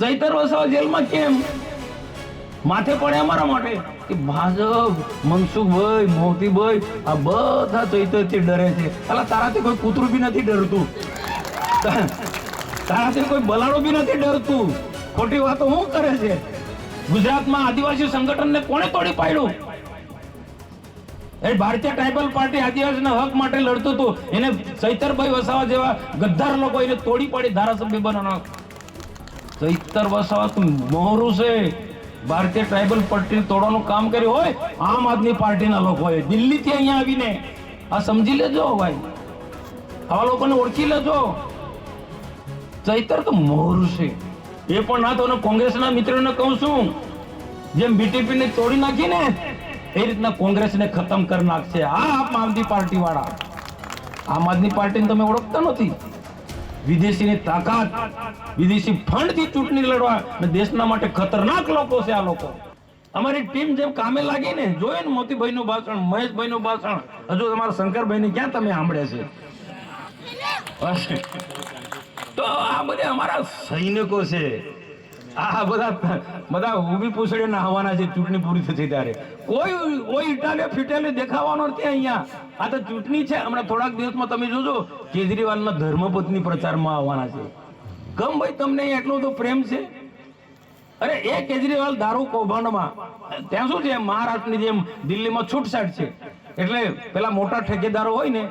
ચૈતર વસાવા જેલમાં કેમ? માથે પડે અમારા માટે? કે ભાજપ, મનસુખભાઈ, મોતીભાઈ, આ બધા ચૈતરથી ડરે છે. અલા, તારાથી કોઈ કૂતરું બી નથી ડરતું. તારાથી કોઈ બલાડો બી નથી ડરતું. ખોટી વાતો શું કરે છે? ગુજરાતમાં આદિવાસી સંગઠનને કોણે તોડી પાડ્યું? એ ભારતીય ટ્રાઇબલ પાર્ટી આદિવાસીના હક માટે લડતું હતું. એને ચૈતરભાઈ વસાવા જેવા ગદ્દાર લોકો એને તોડી પાડી ધારાસભ્ય બનાવવાનો તો મોહરું છે. ભારતીય ટ્રાઇબલ પાર્ટી તોડવાનું કામ કર્યું હોય, આમ આદમી પાર્ટીના લોકોએ દિલ્હીથી અહીંયા આવીને, આ સમજી લેજો ભાઈ. આવા લોકોને ઓળખી લેજો. ચૈતર તો મોહરું છે. એ પણ ના તો કોંગ્રેસના મિત્રોને કહું છું. જેમ બીટીપી ને તોડી નાખી ને, એ રીતના કોંગ્રેસને ખતમ કરી નાખશે. આ આમ આદમી પાર્ટી વાળા આમ આદમી પાર્ટીને તમે ઓળખતા નથી. વિદેશીની તાકાત, વિદેશી ફંડથી ચૂંટણી લડવા અને દેશના માટે ખતરનાક લોકો છે આ લોકો. અમારી ટીમ જેમ કામે લાગી ને, જોયે ને મોતીભાઈનું ભાષણ, મહેશભાઈનું ભાષણ, હજુ તમારા શંકરભાઈને ક્યાં તમે સાંભળ્યા છે? તો આ બધા અમારા સૈનિકો છે. આ બધા બધા ઊભી પૂછડીને આવવાના છે, ચૂંટણી પૂરી થશે ત્યારે. કોઈ કોઈ ઇટાલે ફિટાલે દેખાવાનો નથી અહીંયા. આ તો ચૂંટણી છે. હમણાં થોડાક દિવસમાં તમે જોજો, કેજરીવાલના ધર્મપત્ની પ્રચારમાં આવવાના છે. ગમ ભાઈ, તમને એટલો બધો પ્રેમ છે? અરે, એ કેજરીવાલ દારૂ કૌભાંડમાં, ત્યાં શું છે? મહારાષ્ટ્રની જેમ દિલ્હીમાં છૂટછાટ છે. એટલે પેલા મોટા ઠેકેદારો હોય ને,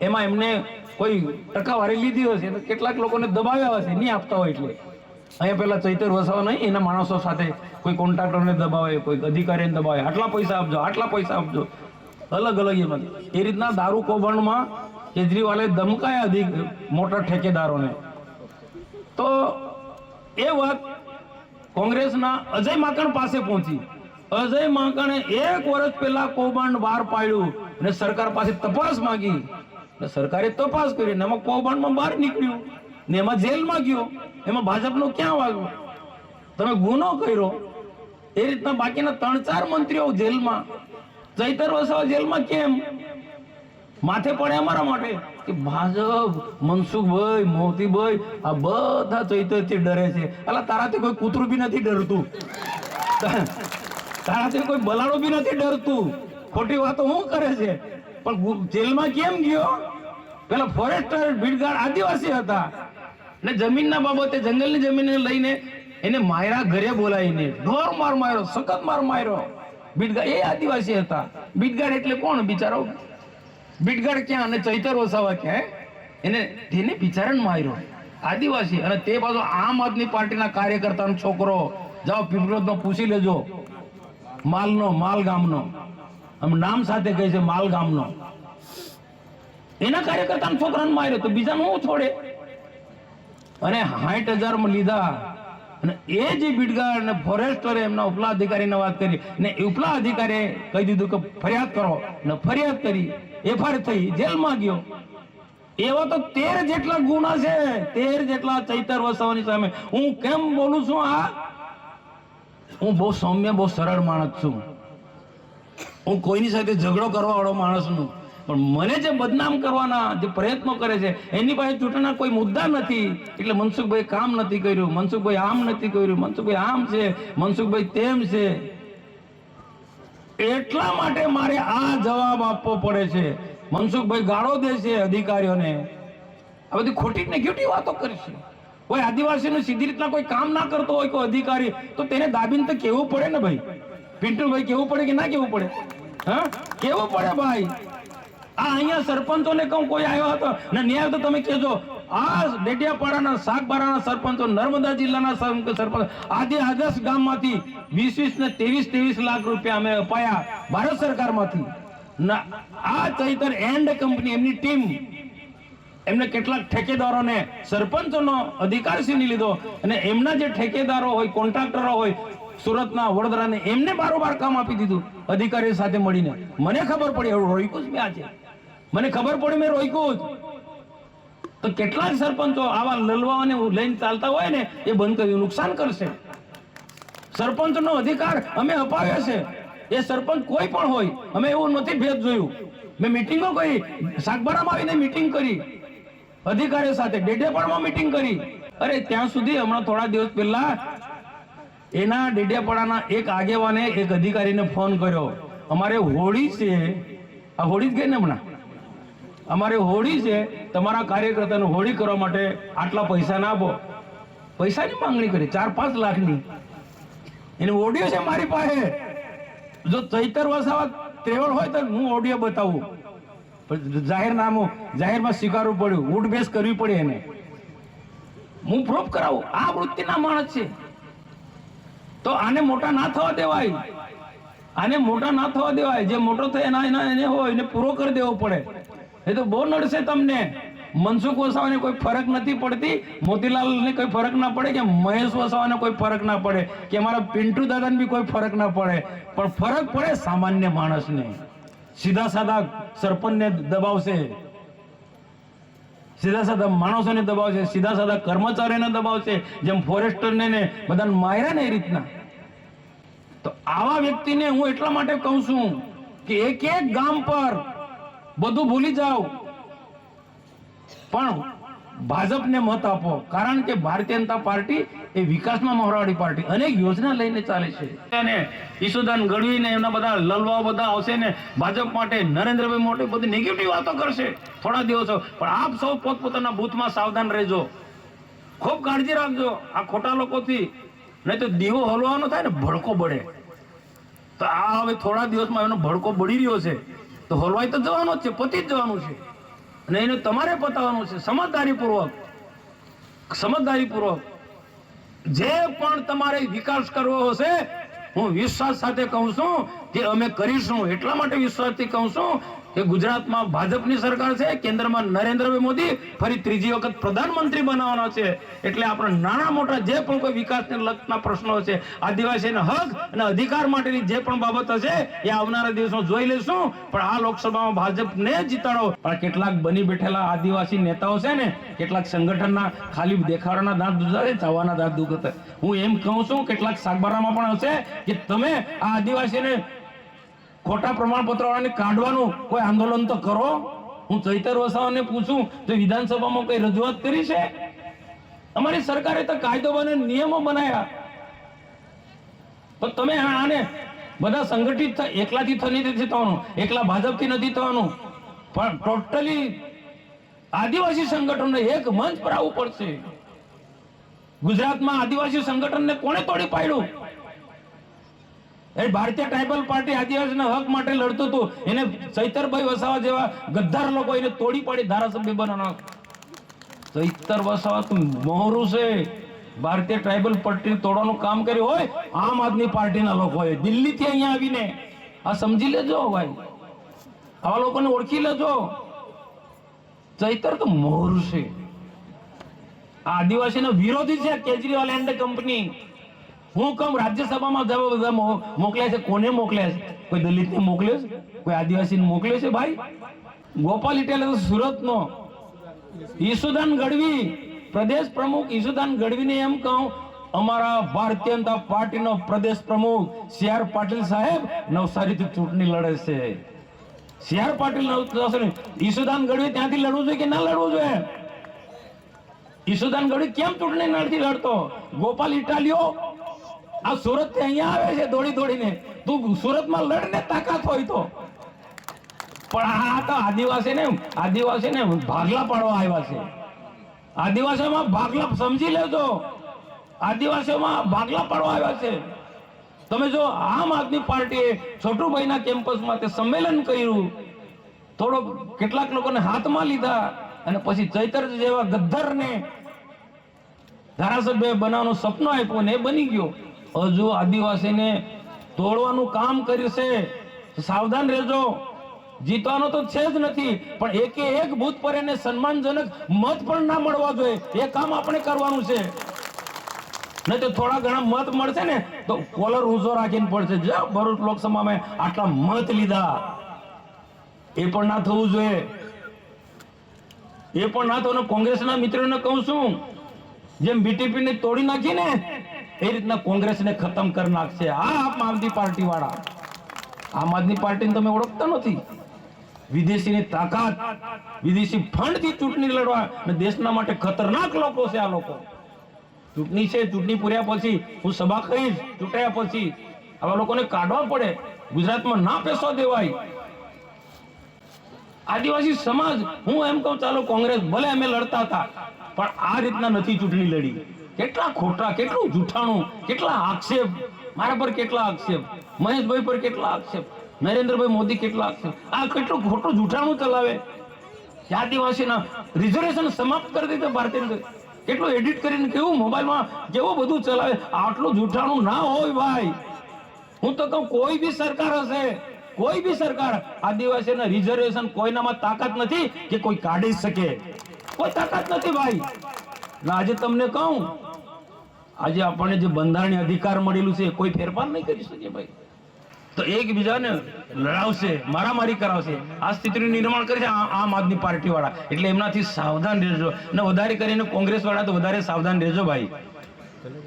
એમાં એમને કોઈ ટકાવારી લીધી હશે કેટલાક લોકોને દબાવ્યા હશે, નહીં આપતા હોય એટલે. અહીંયા પેલા ચૈતર વસાવા નહીં, એના માણસો સાથે કોઈ કોન્ટ્રાક્ટરને દબાવે, કોઈ અધિકારીને દબાવે. આટલા પૈસા આપજો, આટલા પૈસા આપજો. અલગ અલગ એમાં એ રીતના દારૂ કૌભાંડમાં કેજરીવાલે ધમકાયા અધિક મોટા ઠેકેદારોને. તો એ વાત કોંગ્રેસના અજય માકણ પાસે પહોંચી. અજય માકણે એક વર્ષ પહેલા કૌભાંડ બહાર પાડ્યું અને સરકાર પાસે તપાસ માંગી. સરકારે તપાસ કરી ને એમાં કૌભાંડમાં બહાર નીકળ્યું. ને એમાં જેલમાં ગયો. એમાં ભાજપનો ક્યાં વાગ્યો તમે ગુનો કર્યો. એ રીતના બાકીના ત્રણ ચાર મંત્રીઓ જેલમાં. ચૈતર વસાવા જેલમાં કેમ? માથે પડે અમારા માટે. કે ભાજપ, મનસુખભાઈ, મોતીભાઈ, આ બધા ચૈતરથી ડરે છે. અલા, તારાથી કોઈ કૂતરું બી નથી ડરતું. તારાથી કોઈ બલાડો બી નથી ડરતું. ખોટી વાતો શું કરે છે? પણ જેલમાં કેમ ગયો? પેલા ફોરેસ્ટર ભીડગાડ આદિવાસી હતા. ને જમીનના બાબતે જંગલની જમીનને લઈને એને માયરા ઘરે બોલાવીને ઢોર માર માર્યો, સખત માર માર્યો. બીટગાડ એ આદિવાસી હતા. બીટગાડ એટલે કોણ? બિચારો? બીટગાડ ક્યાં? અને ચૈતર વસાવા ક્યાં એને તેને બિચારાને માર્યો. આદિવાસી. અને તે પાછો આમ આદમી પાર્ટીના કાર્યકર્તાનો છોકરો. જાઓ પીપળોદનો પૂછી લેજો. માલનો, માલ ગામનો. આમ નામ સાથે કહે છે, માલ ગામનો. એના કાર્યકર્તાનો છોકરાને માર્યો. તો બીજાનું હું છોડે? અને સાઠ હજારમાં લીધા. અને એ જે બીટગાડ અને ફોરેસ્ટરે એમના ઉપલા અધિકારીને વાત કરી ને ઉપલા અધિકારીએ કહી દીધું કે ફરિયાદ કરો. ને ફરિયાદ કરી, એફઆઈઆર થઈ, જેલમાં ગયો. એવા તો તેર જેટલા ગુના છે, તેર જેટલા ચૈતર વસાવાની સામે. હું કેમ બોલું છું આ? હું બહુ સૌમ્ય, બહુ સરળ માણસ છું. હું કોઈની સાથે ઝઘડો કરવા વાળો માણસ છું પણ મને જે બદનામ કરવાના જે પ્રયત્નો કરે છે, એની પાસે ચૂંટણીના કોઈ મુદ્દા નથી. એટલે મનસુખભાઈ કામ નથી કર્યું. મનસુખભાઈ આમ નથી કર્યું. મનસુખભાઈ આમ છે. મનસુખભાઈ તેમ છે. એટલા માટે મારે આ જવાબ આપવો પડે છે. મનસુખભાઈ ગાળો દે છે અધિકારીઓને. આ બધી ખોટી નેગેટિવ વાતો કરશે કોઈ આદિવાસીનું સીધી રીતના કોઈ કામ ના કરતો હોય કોઈ અધિકારી, તો તેને દાબીને તો કેવું પડે ને ભાઈ? પિન્ટુભાઈ, કેવું પડે કે ના કેવું પડે? હા? કેવું પડે ભાઈ? આ અહીંયા સરપંચોને કહું, કોઈ આવ્યો હતો? ને, ન્યાય તો તમે કહેજો. આ ડેડિયાપાડાના શાકબારાના સરપંચો, નર્મદા જિલ્લાના સરપંચ, આજે આદર્શ ગામમાંથી વીસ વીસ ને ત્રેવીસ ત્રેવીસ લાખ રૂપિયા અમે અપાયા ભારત સરકારમાંથી. આ ચૈતર એન્ડ કંપની, એમની ટીમ, એમને કેટલાક ઠેકેદારોને, સરપંચોનો અધિકાર છીની લીધો અને એમના જે ઠેકેદારો હોય, કોન્ટ્રાક્ટરો હોય, સુરતના વડોદરાને એમને બારોબાર કામ આપી દીધું અધિકારી સાથે મળીને. મને ખબર પડી એવું રોઈકું જ મેં આજે. મને ખબર પડી મેં રોક્યું તો કેટલાક સરપંચો આવા લલવાઓને લઈને ચાલતા હોય ને, એ બંધ કર્યું, નુકસાન કરશે. સરપંચનો અધિકાર અમે અપાવ્યો છે. એ સરપંચ કોઈ પણ હોય, અમે એવું નથી ભેદ જોયું. મેં મિટિંગો કરી, સાગબારામાં આવીને મિટિંગ કરી. અધિકારીઓ સાથે ડેડિયાપાડામાં મિટિંગ કરી. અરે, ત્યાં સુધી હમણાં થોડા દિવસ પહેલા એના ડેડિયાપાડાના એક આગેવાને એક અધિકારીને ફોન કર્યો. અમારે હોળી છે. આ હોળી જ ગઈ ને હમણાં? અમારે હોળી છે, તમારા કાર્યકર્તાને હોળી કરવા માટે આટલા પૈસા ના આપો. પૈસાની માંગણી કરી, ચાર પાંચ લાખની. એની ઓડિયો છે મારી પાસે. જો ચૈતર વસાવા ત્રેવડ હોય તો હું ઓડિયો બતાવું. પણ જાહેરનામું જાહેરમાં સ્વીકારવું પડ્યું. ઉઠ બેસ કરવી પડી એને. હું પ્રૂફ કરાવું. આ વૃત્તિના માણસ છે. તો આને મોટા ના થવા દેવાય. આને મોટા ના થવા દેવાય. જે મોટો થાય એના એના, એને હોય, એને પૂરો કરી દેવો પડે. એ તો બહુ નડશે તમને. મનસુખ વસાવાને કોઈ ફરક નથી પડતી. મોતીલાલને કોઈ ફરક ના પડે કે મહેશ વસાવાને કોઈ ફરક ના પડે કે અમારા પિન્ટુ દાદાને બી કોઈ ફરક ના પડે. પણ ફરક પડે સામાન્ય માણસને. સીધા સાદા સરપંચને દબાવશે. સીધા સાદા માણસોને દબાવશે. સીધા સાદા કર્મચારીને દબાવશે. જેમ ફોરેસ્ટરને ને બધાને માર્યા ને એ રીતના. તો આવા વ્યક્તિને હું એટલા માટે કહું છું કે એક એક ગામ પર બધું ભૂલી જાઓ. પણ ભાજપને મત આપો. કારણ કે ભારતીય જનતા પાર્ટી એ વિકાસમાં મોહરાવાળી પાર્ટી. અનેક યોજના લઈને ચાલે છે. અને ઈશુદાન ગઢવી ને એમના બધા લલવાઓ બધા આવશે ને ભાજપ માટે, નરેન્દ્રભાઈ મોટી બધી નેગેટિવ વાતો કરશે. થોડા દિવસો. પણ આપ સૌ પોતપોતાના બૂથમાં સાવધાન રહેજો. ખૂબ કાળજી રાખજો. આ ખોટા લોકોથી. નહીં તો દીવો હલવાનો થાય ને ભડકો બળે. તો આ હવે થોડા દિવસમાં એનો ભડકો બળી રહ્યો છે. તો હલવાઈ તો જવાનો જ છે, પતી જ જવાનું છે. અને એને તમારે પતાવવાનું છે, સમજદારીપૂર્વક. સમજદારીપૂર્વક. જે પણ તમારે વિકાસ કરવો હશે, હું વિશ્વાસ સાથે કહું છું કે અમે કરીશું, એટલા માટે વિશ્વાસથી કહું છું કે ગુજરાતમાં ભાજપની સરકાર છે, કેન્દ્રમાં નરેન્દ્રભાઈ મોદી, ફરી ત્રીજી વખત પ્રધાનમંત્રી બનાવવાના છે. એટલે આપણે નાના મોટા જે પણ કોઈ વિકાસને લગતા પ્રશ્નો છે, આદિવાસીના હક અને અધિકાર માટેની જે પણ બાબત હશે એ આવનારા દિવસો જોઈ લેશું પણ આ લોકસભામાં ભાજપને જીતાડો. પણ કેટલાક બની બેઠેલા આદિવાસી નેતાઓ છે ને, કેટલાક સંગઠનના ખાલી દેખાડવાના દાંત દુખતા ચાવાના દાંત દુખતા હું એમ કહું છું, કેટલાક સાગબારામાં પણ હશે કે તમે આ આદિવાસીને ખોટા પ્રમાણપત્ર વાળાને કાઢવાનું કોઈ આંદોલન તો કરો? હું ચૈતર વસાવાને પૂછું, તો વિધાનસભામાં કઈ રજૂઆત કરી છે? અમારી સરકારે તો કાયદો બને નિયમો બનાવ્યા. પણ તમે આને બધા સંગઠિત એકલાથી નથી થવાનું, એકલા ભાજપથી નથી થવાનું. પણ ટોટલી આદિવાસી સંગઠનને એક મંચ પર આવવું પડશે. ગુજરાતમાં આદિવાસી સંગઠનને કોણે તોડી પાડ્યું? એ ભારતીય ટ્રાઇબલ પાર્ટી આદિવાસીના હક માટે લડતું હતું. એને સૈતરભાઈ વસાવા જેવા ગદ્દાર લોકો એને તોડી પાડી ધારાસભ્ય બનાવવા સૈતર વસાવા, તો મોહરું છે. ભારતીય ટ્રાઇબલ પાર્ટી તોડવાનું કામ કર્યું હોય, આમ આદમી પાર્ટીના લોકોએ દિલ્હીથી અહીંયા આવીને. આ સમજી લેજો ભાઈ. આવા લોકોને ઓળખી લેજો. ચૈતર તો મોહરું છે. આ આદિવાસીના વિરોધી છે, કેજરીવાલ એન્ડ કંપની. હું કમ રાજ્યસભામાં જવા બધા મોકલ્યા છે? કોને મોકલ્યા છે? કોઈ દલિતને મોકલ્યો છે? કોઈ આદિવાસીને મોકલ્યો છે ભાઈ? ગોપાલ ઇટેલ સુરત સુરતનો. ઈસુદાન ગઢવી. પ્રદેશ પ્રમુખ ઈસુદાન ગઢવીને એમ કહું, અમારા ભારતીય જનતા પાર્ટીનો પ્રદેશ પ્રમુખ સી આર પાટીલ સાહેબ નવસારીથી ચૂંટણી લડે છે. સી આર પાટીલ નવસારી ઈસુદાન ગઢવી ત્યાંથી લડવું જોઈએ કે ના લડવું જોઈએ? ઈસુદાન ગઢવી કેમ ચૂંટણી નથી લડતો? ગોપાલ ઇટાલિયો આ સુરતથી અહીંયા આવે છે દોડી દોડીને. તું સુરતમાં લડ ને તાકાત હોય તો. પણ આ તો આદિવાસી ને આદિવાસી ને ભાગલા પાડવા આવ્યા છે. આદિવાસીઓમાં ભાગલા સમજી લેજો. આદિવાસીઓમાં ભાગલા પાડવા આવ્યા છે. તમે જો આમ આદમી પાર્ટીએ છોટુભાઈના કેમ્પસમાં તે સંમેલન કર્યું. થોડો કેટલાક લોકોને હાથમાં લીધા અને પછી ચૈતર જેવા ગદ્દરને ધારાસભ્ય બનાવવાનું સપનું આપ્યું ને એ બની ગયો. હજુ આદિવાસીને તોડવાનું કામ કર્યું સાવધાન રહેજો. જીતવાનો તો છે જ નથી, પણ એકે એક ભૂત પર એને સન્માનજનક મત પણ ના મળવા જોઈએ. એ કામ આપણે કરવાનું છે. નહીં તો થોડા ઘણા મત મળશે ને, તો કોલર ઊંચો રાખીને પડશે. ભરૂચ ભરૂચ લોકસભામાં આટલા મત લીધા. એ પણ ના થવું જોઈએ. એ પણ ના થવું. કોંગ્રેસના મિત્રોને કહું છું, જેમ બીટીપી ને તોડી નાખી ને એ રીતના કોંગ્રેસને ખતમ કરી નાખશે? આ આમ આદમી પાર્ટી વાળા આમ આદમી પાર્ટીને તમે ઓળખતા નથી. વિદેશીની તાકાત, વિદેશી ફંડથી ચૂંટણી લડવા અને દેશના માટે ખતરનાક લોકો છે આ લોકો. ચૂંટણી છે, ચૂંટણી પૂર્યા પછી હું સભા કરીશ, ચૂંટાયા પછી આવા લોકોને કાઢવા પડે. ગુજરાતમાં ના પેસો દેવાય. આદિવાસી સમાજ, હું એમ કહું, ચાલો કોંગ્રેસ ભલે અમે લડતા હતા, પણ આ રીતના નથી ચૂંટણી લડી. કેટલા ખોટા, કેટલું જૂઠાણું, કેટલા આક્ષેપ, મારા પર કેટલા આક્ષેપ, મહેશભાઈ પર કેટલા આક્ષેપ, નરેન્દ્રભાઈ મોદી કેટલા આક્ષેપ, આ કેટલું ખોટું જૂઠાણું ચલાવે? આદિવાસીના રિઝર્વેશન સમાપ્ત કરી દીધું ભારતીય કેટલું એડિટ કરીને, કેવું મોબાઈલમાં કેવું બધું ચલાવે? આટલું જૂઠાણું ના હોય ભાઈ. હું તો કહું, કોઈ બી સરકાર હશે, કોઈ બી સરકાર આદિવાસીના રિઝર્વેશન કોઈનામાં તાકાત નથી કે કોઈ કાઢી શકે. કોઈ તાકાત નથી ભાઈ. આજે તમને કહું આજે આપણને જે બંધારણીય અધિકાર મળેલું છે, કોઈ ફેરફાર નહીં કરી શકે ભાઈ. તો એકબીજાને લડાવશે, મારામારી કરાવશે. આ સ્થિતિનું નિર્માણ કરે છે આમ આદમી પાર્ટી વાળા એટલે એમનાથી સાવધાન રહેજો. ને વધારે કરીને કોંગ્રેસ વાળા તો વધારે સાવધાન રહેજો ભાઈ.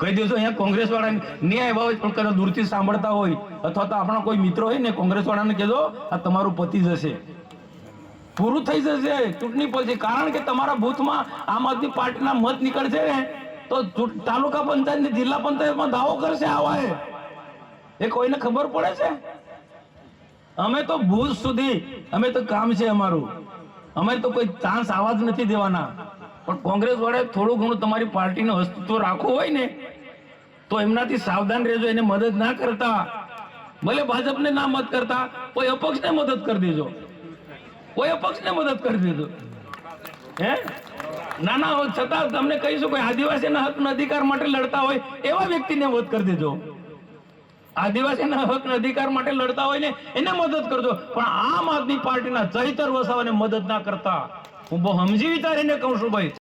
કહી દેજો અહીંયા કોંગ્રેસ વાળા ન્યાય હોય, પણ કદાચ દૂરથી સાંભળતા હોય, અથવા તો આપણા કોઈ મિત્રો હોય ને કોંગ્રેસ વાળાને કહેજો, આ તમારું પતિ જશે. પૂરું થઈ જશે, ચૂંટણી પછી. કારણ કે તમારા બૂથમાં આમ આદમી પાર્ટીના મત નીકળશે ને તો તાલુકા પંચાયત ને જિલ્લા પંચાયતમાં દાવો કરશે આવા. એ. કોઈને ખબર પડે છે? અમે તો ભૂજ સુધી, અમે તો કામ છે અમારું. અમે તો કોઈ ચાન્સ આવા જ નથી દેવાના. પણ કોંગ્રેસ વાળાએ થોડું ઘણું તમારી પાર્ટીનું અસ્તિત્વ રાખવું હોય ને, તો એમનાથી સાવધાન રહેજો, એને મદદ ના કરતા. ભલે ભાજપને ના મત કરતા, કોઈ અપક્ષને મદદ કરી દેજો. કોઈ અપક્ષને મદદ કરી દેજો. હે? ના ના છતાં તમને કહીશું કે આદિવાસીના હક અધિકાર માટે લડતા હોય એવા વ્યક્તિને વધ કરી દેજો. આદિવાસીના હક અધિકાર માટે લડતા હોય ને એને મદદ કરજો. પણ આમ આદમી પાર્ટીના ચૈતર વસાવાને મદદ ના કરતા. હું બહુ સમજી વિચારીને કહું છું ભાઈ.